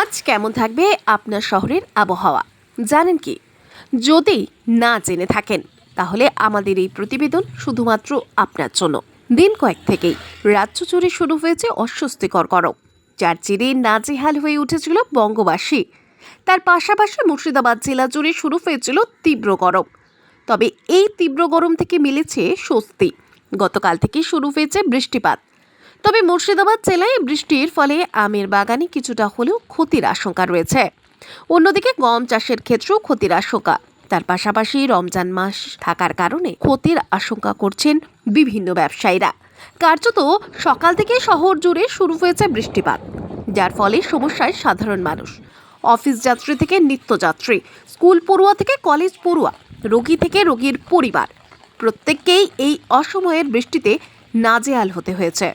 আজ কেমন থাকবে আপনার শহরের আবহাওয়া? জানেন কি? যদি না জেনে থাকেন, তাহলে আমাদের এই প্রতিবেদন শুধুমাত্র আপনার জন্য। দিন কয়েক থেকেই রাজ্য জুড়ে শুরু হয়েছে অস্বস্তিকর গরম, যার জেরে নাজেহাল হয়ে উঠেছিল বঙ্গবাসী। তার পাশাপাশি মুর্শিদাবাদ জেলা জুড়ে শুরু হয়েছিল তীব্র গরম। তবে এই তীব্র গরম থেকে মিলেছে স্বস্তি। গতকাল থেকে শুরু হয়েছে বৃষ্টিপাত। তবে মুর্শিদাবাদ জেলায় বৃষ্টির ফলে আমের বাগানে কিছুটা হলেও ক্ষতির আশঙ্কা রয়েছে। অন্যদিকে গম চাষের ক্ষেত্রেও ক্ষতির আশঙ্কা। তার পাশাপাশি রমজান মাস থাকার কারণে ক্ষতির আশঙ্কা করছেন বিভিন্ন ব্যবসায়ীরা। কার্যত সকাল থেকে শহর জুড়ে শুরু হয়েছে বৃষ্টিপাত, যার ফলে সমস্যায় সাধারণ মানুষ। অফিস যাত্রী থেকে নিত্যযাত্রী স্কুল পড়ুয়া থেকে কলেজ পড়ুয়া, রোগী থেকে রোগীর পরিবার, প্রত্যেককেই এই অসময়ের বৃষ্টিতে নাজেহাল হতে হয়েছে।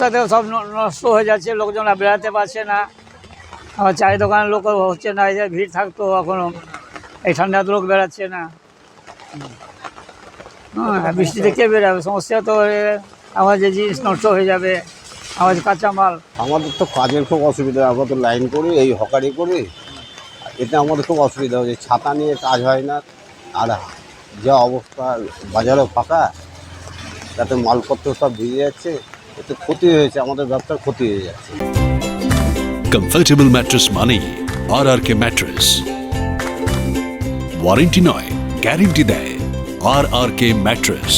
সাথে সব নষ্ট হয়ে যাচ্ছে, লোকজন আর বেড়াতে পারছে না। আবার চায়ের দোকানের লোক হচ্ছে না, এই যে ভিড় থাকতো এখনও। এই ঠান্ডাতে লোক বেড়াচ্ছে না। হ্যাঁ বৃষ্টিতে কে বেরাবে সমস্যা তো আমার যে জিনিস নষ্ট হয়ে যাবে আমার কাঁচামাল আমাদের তো কাজের খুব অসুবিধা, আমরা তো লাইন করি, এই হকারি করি। এতে আমাদের খুব অসুবিধা হচ্ছে, ছাতা নিয়ে কাজ হয় না, আর যা অবস্থা, বাজারও ফাঁকা, তাতে মালপত্র সব ভিজে যাচ্ছে। এতে ক্ষতি হয়েছে, আমাদের ব্যবসার ক্ষতি হয়ে যাচ্ছে। কমফোর্টেবল ম্যাট্রেস মানেই আর আর কে ম্যাট্রেস ওয়ারেন্টি নয় গ্যারেন্টি দেয় আর আর কে ম্যাট্রেস